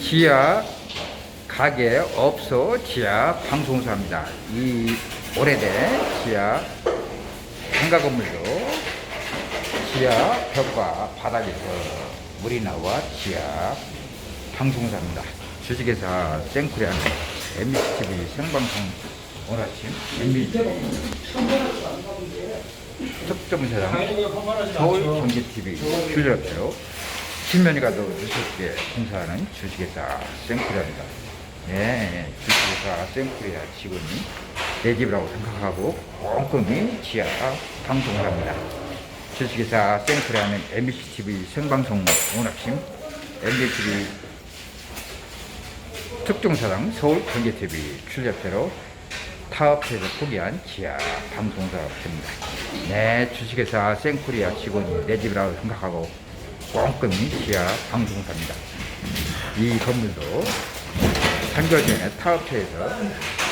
지하 가게 업소 지하 방송사입니다. 이 오래된 지하 상가 건물도 지하 벽과 바닥에서 물이 나와 지하 방송사입니다. 주식회사 생쿠리하는 MBCTV 생방송 오늘 아침 MBC 특정사장 서울 경제TV 출연료로 신면이 가도 유섭게 공사하는 주식회사 생쿠리아입니다. 네, 주식회사 생쿠리아 직원이 내 집이라고 생각하고 꼼꼼히 지하 방송을 합니다. 주식회사 생쿠리아는 MBCTV 생방송 오늘 아침 MBCTV 특종사장 서울 경제TV 출연료로 타업해서 포기한 지하 방송사업입니다. 네, 주식회사 생코리아 직원이 내 집이라고 생각하고 꼼꼼히 지하 방송사입니다. 이 건물도 3개월 전에 타업해서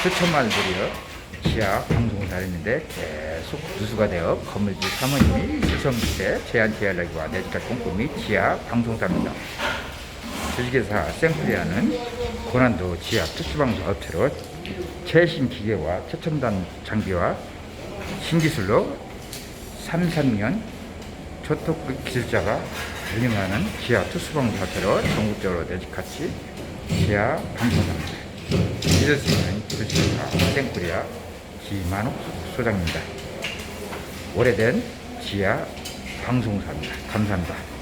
수천만을 들여 지하 방송사를 했는데 계속 누수가 되어 건물주 사모님이 수성시대 제한 제한하기와 내 집까지 꼼꼼히 지하 방송사입니다. 주식회사 생프리아는 고난도 지하 특수방송 업체로 최신 기계와 최첨단 장비와 신기술로 3, 3년 초특급 기술자가 운영하는 지하 특수방송 업체로 전국적으로 내집같이 지하 방송사입니다. 믿을 수 있는 주식회사 생코리아 김만욱 소장입니다. 오래된 지하 방송사입니다. 감사합니다.